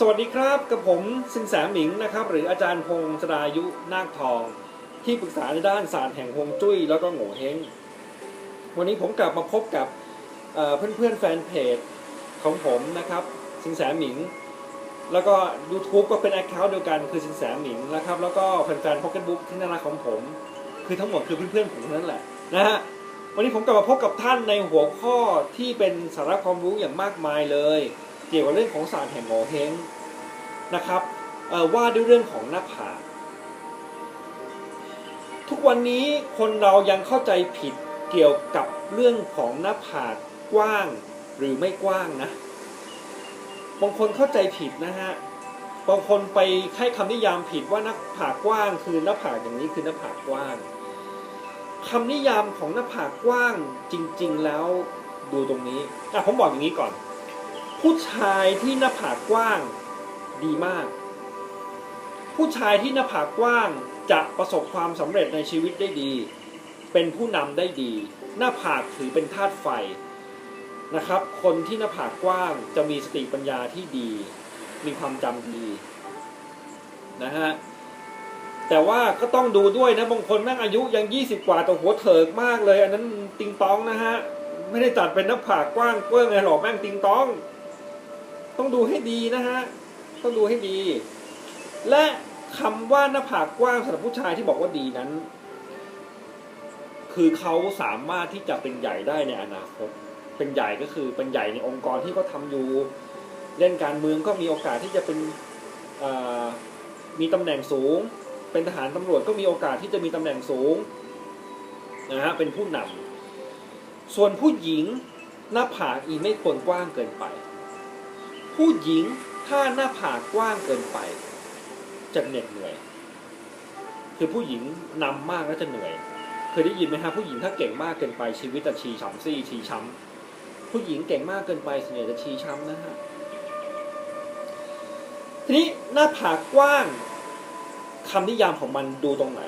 สวัสดีครับกับผมสินแสหมิงนะครับ หรืออาจารย์พงศ์สดายุนาคทอง ที่ปรึกษาในด้านศาสตร์แห่งฮวงจุ้ยแล้วก็โง่เฮงวันนี้ผมกลับมาพบกับเอ่อนเพื่อนแฟนเพจของผมนะครับ สินแสหมิง แล้วก็ YouTube ก็เป็นแอคเคาท์เดียวกันคือสินแสหมิงนะครับ แล้วก็แฟนๆพ็อกเก็ตบุ๊กที่น่ารักของผม คือทั้งหมดคือเพื่อนๆผมนั้นแหละนะฮะวันนี้ผมกลับมาพบกับท่านในหัวข้อที่เป็นสาระความรู้อย่างมากมายเลย เกี่ยวกับเรื่องของศาสตร์แห่งโงเฮงนะครับว่าด้วยเรื่องของหน้าผากทุกวันนี้คนเรายังเข้าใจผิดเกี่ยวกับเรื่องของหน้าผากกว้างหรือไม่กว้างนะบางคนเข้าใจผิดนะฮะบางคนไปให้คำนิยามผิดว่าหน้าผากกว้างคือหน้าผากอย่างนี้คือหน้าผากกว้างคำนิยามของหน้าผากกว้างจริง ๆ แล้วดูตรงนี้อะผมบอกอย่างนี้ก่อน ผู้ชายที่หน้าผากกว้างดีมาก ผู้ชายที่หน้าผากกว้างจะประสบความสำเร็จในชีวิตได้ดี เป็นผู้นำได้ดี หน้าผากถือเป็นธาตุไฟนะครับ คนที่หน้าผากกว้างจะมีสติปัญญาที่ดี มีความจำดีนะฮะแต่ว่าก็ต้องดูด้วยนะบางคนแม่งอายุยัง 20 กว่าแต่หัวเถิกมากเลย อันนั้นติงตองนะฮะ ไม่ได้จัดเป็นหน้าผากกว้างเกว้งไงหรอกแม่งติงตอง ต้องดูให้ดีนะฮะต้องดูให้ดี และคำว่าหน้าผากกว้างสำหรับผู้ชายที่บอกว่าดีนั้น คือเขาสามารถที่จะเป็นใหญ่ได้ในอนาคตเป็นใหญ่ก็คือเป็นใหญ่ในองค์กรที่เขาทำอยู่เล่นการเมืองก็มีโอกาสที่จะเป็นมีตำแหน่งสูง เป็นทหารตำรวจก็มีโอกาสที่จะมีตำแหน่งสูงนะฮะเป็นผู้นำส่วนผู้หญิงหน้าผากอีไม่ควรกว้างเกินไป ผู้หญิงถ้าหน้าผากกว้างเกินไปจะเหน็ดเหนื่อย คือผู้หญิงนำมากแล้วจะเหนื่อย เคยได้ยินไหมฮะผู้หญิงถ้าเก่งมากเกินไปชีวิตจะชีช้ำซี่ชีช้ำผู้หญิงเก่งมากเกินไปส่วนใหญ่จะชีช้ำนะฮะทีนี้หน้าผากกว้างคำนิยามของมันดูตรงไหน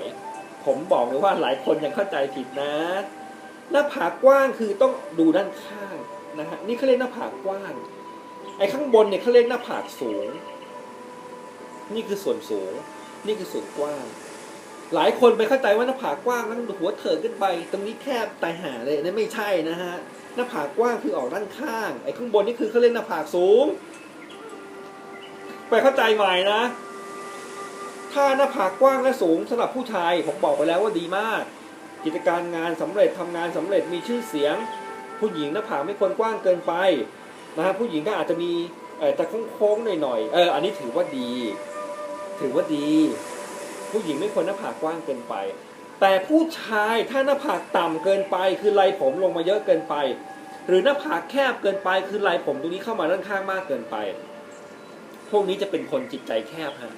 ผมบอกเลยว่าหลายคนยังเข้าใจผิดนะ หน้าผากกว้างคือต้องดูด้านข้างนะฮะนี่เขาเรียกหน้าผากกว้าง ไอ้ข้างบนเนี่ยเขาเรียกหน้าผากสูง นี่คือส่วนสูง นี่คือส่วนกว้าง หลายคนไปเข้าใจว่าหน้าผากกว้างนั้นหัวเถิดขึ้นไป ตรงนี้แคบตายหาเลยนั่นไม่ใช่นะฮะ หน้าผากกว้างคือออกด้านข้าง ไอ้ข้างบนนี่คือเขาเรียกหน้าผากสูง ไปเข้าใจใหม่นะ ถ้าหน้าผากกว้างและสูงสำหรับผู้ชายผมบอกไปแล้วว่าดีมาก กิจการงานสำเร็จทำงานสำเร็จมีชื่อเสียง ผู้หญิงหน้าผากไม่ควรกว้างเกินไป นะฮะผู้หญิงก็อาจจะมีเออแต่โค้งๆหน่อยๆเอออันนี้ถือว่าดี ถือว่าดี ผู้หญิงไม่ควรหน้าผากกว้างเกินไป แต่ผู้ชายถ้าหน้าผากต่ำเกินไป คือไหลผมลงมาเยอะเกินไป หรือหน้าผากแคบเกินไป คือไหลผมตรงนี้เข้ามาด้านข้างมากเกินไป พวกนี้จะเป็นคนจิตใจแคบฮะ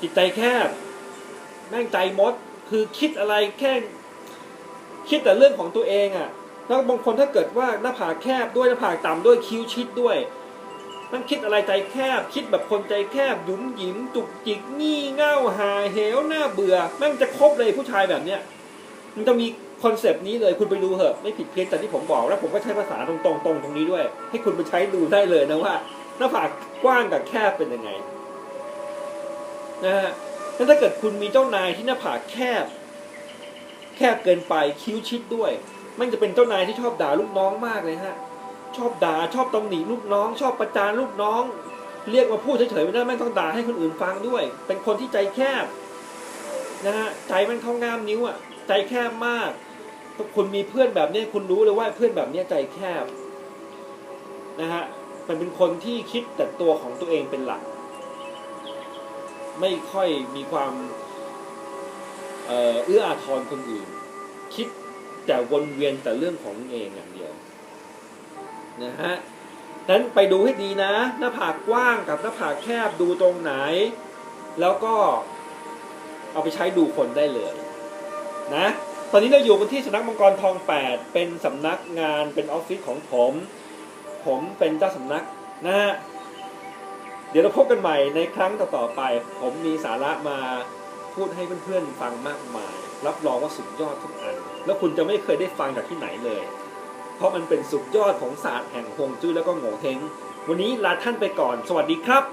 จิตใจแคบแม่งใจมด คือคิดอะไรแค่คิดแต่เรื่องของตัวเองอะ่ะ แล้วบางคนถ้าเกิดว่าหน้าผากแคบด้วยหน้าผากต่ำด้วยคิ้วชิดด้วย มันคิดอะไรใจแคบ คิดแบบคนใจแคบหยุมหยิมจุกจิกงี่เง่าหาเหวหน้าเบื่อแม่งจะครบเลยผู้ชายแบบเนี้ยมันจะมีคอนเซปต์นี้เลยคุณไปดูเถอะไม่ผิดเพี้ยนจากที่ผมบอกแล้วผมก็ใช้ภาษาตรงๆตรงตรงนี้ด้วย ให้คุณไปใช้ดูได้เลยนะว่า หน้าผากกว้างกับแคบเป็นยังไงนะฮะแล้วถ้าเกิดคุณมีเจ้านายที่หน้าผากแคบ แคบเกินไปคิ้วชิดด้วย มันจะเป็นเจ้านายที่ชอบด่าลูกน้องมากเลยฮะ ชอบด่าชอบตำหนิลูกน้อง ชอบประจานลูกน้อง เรียกมาพูดเฉยๆไม่ได้แม่งต้องด่าให้คนอื่นฟังด้วย เป็นคนที่ใจแคบนะฮะใจมันเข้างามนิ้วอะใจแคบมากถ้าคุณมีเพื่อนแบบนี้คุณรู้เลยว่าเพื่อนแบบนี้ใจแคบนะฮะมันเป็นคนที่คิดแต่ตัวของตัวเองเป็นหลัก ไม่ค่อยมีความเอื้ออาทรคนอื่น คิด แต่วนเวียนแต่เรื่องของเองอย่างเดียวนะฮะนั้นไปดูให้ดีนะ หน้าผากกว้างกับหน้าผากแคบดูตรงไหน แล้วก็เอาไปใช้ดูคนได้เลยนะ ตอนนี้เราอยู่กันที่สำนักมังกรทอง 8 เป็นสำนักงานเป็นออฟฟิศของผม ผมเป็นเจ้าสำนักนะฮะเดี๋ยวเราพบกันใหม่ในครั้งต่อๆไป ผมมีสาระมาพูดให้เพื่อนๆฟังมากมาย รับรองว่าสุดยอดทุกอัน แล้วคุณจะไม่เคยได้ฟังจากที่ไหนเลย เพราะมันเป็นสุดยอดของศาสตร์แห่งฮวงจุ้ยแล้วก็โง่เฮงวันนี้ลาท่านไปก่อน สวัสดีครับ